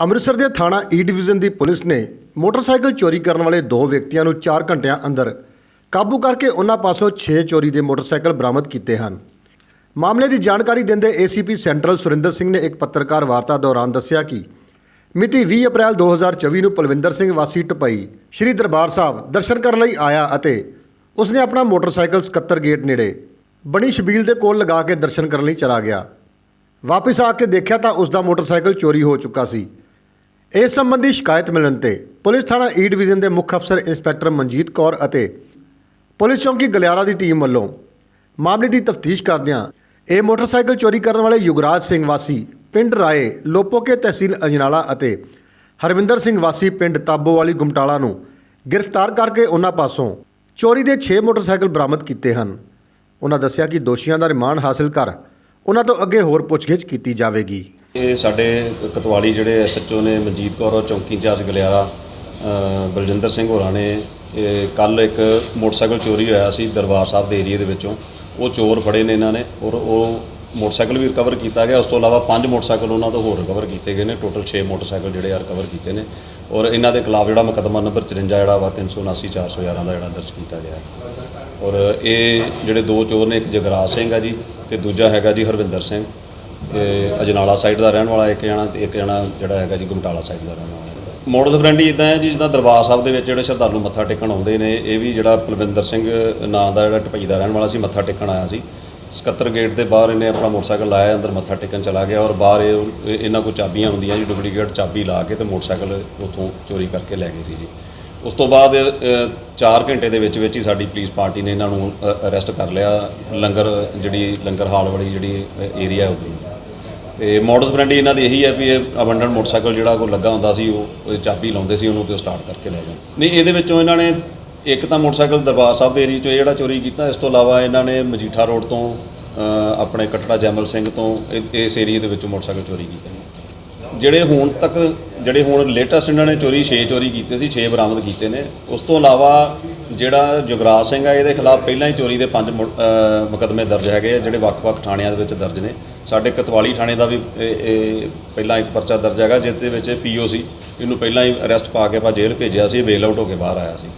ਅੰਮ੍ਰਿਤਸਰ ਦੇ ਥਾਣਾ e E division ਦੀ ਪੁਲਿਸ ਨੇ ਮੋਟਰਸਾਈਕਲ ਚੋਰੀ ਕਰਨ ਵਾਲੇ ਦੋ ਵਿਅਕਤੀਆਂ ਨੂੰ 4 ਘੰਟਿਆਂ ਅੰਦਰ ਕਾਬੂ ਕਰਕੇ ਉਹਨਾਂ ਪਾਸੋਂ 6 ਚੋਰੀ ਦੇ ਮੋਟਰਸਾਈਕਲ ਬਰਾਮਦ ਕੀਤੇ ਹਨ। ਮਾਮਲੇ ਦੀ ਜਾਣਕਾਰੀ ਦਿੰਦੇ ਏਸੀਪੀ ਸੈਂਟਰਲ ਸੁਰਿੰਦਰ ਸਿੰਘ ਨੇ ਇੱਕ ਪੱਤਰਕਾਰ ਵਾਰਤਾ ਦੌਰਾਨ ਦੱਸਿਆ ਕਿ ਮਿਤੀ 20 ਅਪ੍ਰੈਲ 2024 ਨੂੰ ਪਲਵਿੰਦਰ ਸਿੰਘ ਵਾਸੀ ਟਪਈ, ਸ੍ਰੀ ਦਰਬਾਰ ਸਾਹਿਬ ਦਰਸ਼ਨ ਕਰਨ ਲਈ ਆਇਆ ਅਤੇ ਉਸਨੇ ਆਪਣਾ ਮੋਟਰਸਾਈਕਲ ਸਕੱਤਰ ਗੇਟ ਨੇੜੇ ਬਣੀ ਸ਼ਬੀਲ ਦੇ ਕੋਲ ਲਗਾ ਕੇ ਦਰਸ਼ਨ ਕਰਨ ਲਈ ਚਲਾ ਗਿਆ। ਵਾਪਸ ਆ ਕੇ ਦੇਖਿਆ ਤਾਂ ਉਸ ਦਾ ਮੋਟਰਸਾਈਕਲ ਚੋਰੀ ਹੋ ਚੁੱਕਾ ਸੀ। ਇਸ ਸੰਬੰਧੀ ਸ਼ਿਕਾਇਤ ਮਿਲਣ ਤੇ ਪੁਲਿਸ ਥਾਣਾ ਈ ਡਿਵੀਜ਼ਨ ਦੇ ਮੁੱਖ ਅਫਸਰ ਇੰਸਪੈਕਟਰ ਮਨਜੀਤ ਕੌਰ ਅਤੇ ਪੁਲਿਸ ਚੌਂਕੀ ਗਲਿਆਰਾ ਦੀ ਟੀਮ ਵੱਲੋਂ ਮਾਮਲੇ ਦੀ ਤਫਤੀਸ਼ ਕਰਦਿਆਂ ਇਹ ਮੋਟਰਸਾਈਕਲ ਚੋਰੀ ਕਰਨ ਵਾਲੇ ਯੁਗਰਾਜ ਸਿੰਘ ਵਾਸੀ, ਪਿੰਡ ਰਾਏ, ਲੋਪੋਕੇ ਤਹਿਸੀਲ ਅਜਨਾਲਾ ਅਤੇ ਹਰਵਿੰਦਰ ਸਿੰਘ ਵਾਸੀ, ਪਿੰਡ ਤਾਬੋਵਾਲੀ, ਗੁਮਟਾਲਾ ਨੂੰ ਗ੍ਰਿਫਤਾਰ ਕਰਕੇ ਉਹਨਾਂ ਪਾਸੋਂ ਚੋਰੀ ਦੇ 6 ਮੋਟਰਸਾਈਕਲ ਬਰਾਮਦ ਕੀਤੇ ਹਨ। ਉਹਨਾਂ ਦੱਸਿਆ ਕਿ ਦੋਸ਼ੀਆਂ ਦਾ ਰਿਮਾਂਡ ਹਾਸਲ ਕਰ ਉਹਨਾਂ ਤੋਂ ਅੱਗੇ ਹੋਰ ਪੁੱਛਗਿੱਛ ਕੀਤੀ ਜਾਵੇਗੀ। ਇਹ ਸਾਡੇ ਕਤਵਾਲੀ ਜਿਹੜੇ ਐਸਐਚਓ ਨੇ ਮਨਜੀਤ ਕੌਰ ਔਰ ਚੌਂਕੀ ਇੰਚਾਰਜ ਗਲਿਆਰਾ ਬਲਜਿੰਦਰ ਸਿੰਘ ਹੋਰਾਂ ਨੇ ਕੱਲ ਇੱਕ ਮੋਟਰਸਾਈਕਲ ਚੋਰੀ ਹੋਇਆ ਸੀ ਦਰਬਾਰ ਸਾਹਿਬ ਦੇ ਏਰੀਏ ਦੇ ਵਿੱਚੋਂ। ਉਹ ਚੋਰ ਫੜੇ ਨੇ ਇਹਨਾਂ ਨੇ ਔਰ ਉਹ ਮੋਟਰਸਾਈਕਲ ਵੀ ਰਿਕਵਰ ਕੀਤਾ ਗਿਆ। ਉਸ ਤੋਂ ਇਲਾਵਾ ਪੰਜ ਮੋਟਰਸਾਈਕਲ ਉਹਨਾਂ ਤੋਂ ਹੋਰ ਰਿਕਵਰ ਕੀਤੇ ਗਏ ਨੇ। ਟੋਟਲ 6 ਮੋਟਰਸਾਈਕਲ ਜਿਹੜੇ ਆ ਰਿਕਵਰ ਕੀਤੇ ਨੇ ਔਰ ਇਹਨਾਂ ਦੇ ਖਿਲਾਫ ਜਿਹੜਾ ਮੁਕੱਦਮਾ ਨੰਬਰ 54 ਜਿਹੜਾ ਵਾ 379 411 ਦਾ ਜਿਹੜਾ ਦਰਜ ਕੀਤਾ ਗਿਆ ਔਰ ਇਹ ਜਿਹੜੇ ਦੋ ਚੋਰ ਨੇ, ਇੱਕ ਜਗਰਾਜ ਸਿੰਘ ਆ ਜੀ ਤੇ ਦੂਜਾ ਹੈਗਾ ਜੀ ਹਰਵਿੰਦਰ ਸਿੰਘ। ਇਹ ਅਜਨਾਲਾ ਸਾਈਡ ਦਾ ਰਹਿਣ ਵਾਲਾ ਇੱਕ ਜਣਾ ਤੇ ਇੱਕ ਜਣਾ ਜਿਹੜਾ ਹੈਗਾ ਜੀ ਗੁਮਟਾਲਾ ਸਾਈਡ ਦਾ ਰਹਿਣ ਵਾਲਾ। ਮੋਡਸ ਫਰੈਂਡੀ ਇਦਾਂ ਹੈ ਜੀ, ਜਿੱਦਾਂ ਦਰਬਾਰ ਸਾਹਿਬ ਦੇ ਵਿੱਚ ਜਿਹੜੇ ਸ਼ਰਧਾਲੂ ਮੱਥਾ ਟੇਕਣ ਆਉਂਦੇ ਨੇ, ਇਹ ਵੀ ਜਿਹੜਾ ਪਲਵਿੰਦਰ ਸਿੰਘ ਨਾਂ ਦਾ ਜਿਹੜਾ ਟਪਈ ਦਾ ਰਹਿਣ ਵਾਲਾ ਸੀ, ਮੱਥਾ ਟੇਕਣ ਆਇਆ ਸੀ। ਸਕੱਤਰ ਗੇਟ ਦੇ ਬਾਹਰ ਇਹਨੇ ਆਪਣਾ ਮੋਟਰਸਾਈਕਲ ਲਾਇਆ, ਅੰਦਰ ਮੱਥਾ ਟੇਕਣ ਚਲਾ ਗਿਆ ਔਰ ਬਾਹਰ ਇਹ ਇਹ- ਇਹਨਾਂ ਕੋਲ ਚਾਬੀਆਂ ਹੁੰਦੀਆਂ ਜੀ ਡੁਪਲੀਕੇਟ ਚਾਬੀ ਲਾ ਕੇ ਤੇ ਮੋਟਰਸਾਈਕਲ ਉੱਥੋਂ ਚੋਰੀ ਕਰਕੇ ਲੈ ਗਏ ਸੀ ਜੀ। ਉਸ ਤੋਂ ਬਾਅਦ 4 ਘੰਟੇ ਦੇ ਵਿੱਚ ਵਿੱਚ ਹੀ ਸਾਡੀ ਪੁਲਿਸ ਪਾਰਟੀ ਨੇ ਇਹਨਾਂ ਨੂੰ ਅਰੈਸਟ ਕਰ ਲਿਆ। ਲੰਗਰ ਜਿਹੜੀ, ਲੰਗਰ ਹਾਲ ਵਾਲੀ ਜਿਹੜੀ ਏਰੀਆ ਹੈ ਉਧਰ। ਤੇ ਮੋਡਸ ਬ੍ਰਾਂਡੀ ਇਹਨਾਂ ਦੀ ਇਹੀ ਹੈ ਵੀ ਇਹ ਅਬੰਡਨ ਮੋਟਰਸਾਈਕਲ ਜਿਹੜਾ ਕੋਈ ਲੱਗਾ ਹੁੰਦਾ ਸੀ, ਉਹ ਉਹਦੀ ਚਾਬੀ ਲਾਉਂਦੇ ਸੀ ਉਹਨੂੰ ਤੇ ਸਟਾਰਟ ਕਰਕੇ ਲੈ ਜਾਂਦੇ। ਨਹੀਂ, ਇਹਦੇ ਵਿੱਚੋਂ ਇਹਨਾਂ ਨੇ ਇੱਕ ਤਾਂ ਮੋਟਰਸਾਈਕਲ ਦਰਬਾਰ ਸਾਹਿਬ ਦੇ ਏਰੀਆ 'ਚੋਂ ਇਹ ਜਿਹੜਾ ਚੋਰੀ ਕੀਤਾ, ਇਸ ਤੋਂ ਇਲਾਵਾ ਇਹਨਾਂ ਨੇ ਮਜੀਠਾ ਰੋਡ ਤੋਂ ਆਪਣੇ ਕਟੜਾ ਜੈਮਲ ਸਿੰਘ ਤੋਂ ਇਹ- ਇਸ ਏਰੀਆ ਦੇ ਵਿੱਚੋਂ ਮੋਟਰਸਾਈਕਲ ਚੋਰੀ ਕੀਤੇ। ਨੇ ਜਿਹੜੇ ਹੁਣ ਤੱਕ, ਜਿਹੜੇ ਹੁਣ ਲੇਟੈਸਟ ਇਹਨਾਂ ਨੇ ਚੋਰੀ 6 ਚੋਰੀ ਕੀਤੇ ਸੀ 6 ਬਰਾਮਦ ਕੀਤੇ ਨੇ। ਉਸ ਤੋਂ ਇਲਾਵਾ ਜਿਹੜਾ ਜੁਗਰਾਜ ਸਿੰਘ ਆ, ਇਹਦੇ ਖਿਲਾਫ ਪਹਿਲਾਂ ਹੀ ਚੋਰੀ ਦੇ ਪੰਜ ਮੁ- ਮੁਕੱਦਮੇ ਦਰਜ ਹੈਗੇ ਆ, ਜਿਹੜੇ ਵੱਖ-ਵੱਖ ਥਾਣਿਆਂ ਦੇ ਵਿੱਚ ਦਰਜ ਨੇ। ਸਾਡੇ ਕਤਵਾਲੀ ਥਾਣੇ ਦਾ ਵੀ ਇਹ ਪਹਿਲਾਂ ਇੱਕ ਪਰਚਾ ਦਰਜ ਹੈਗਾ, ਜਿਸ ਦੇ ਵਿੱਚ ਪੀਓ ਸੀ ਇਹਨੂੰ ਪਹਿਲਾਂ ਹੀ ਅਰੈਸਟ ਪਾ ਕੇ ਆਪਾਂ ਜੇਲ੍ਹ ਭੇਜਿਆ ਸੀ ਬੇਲ ਆਊਟ ਹੋ ਕੇ ਬਾਹਰ ਆਇਆ ਸੀ।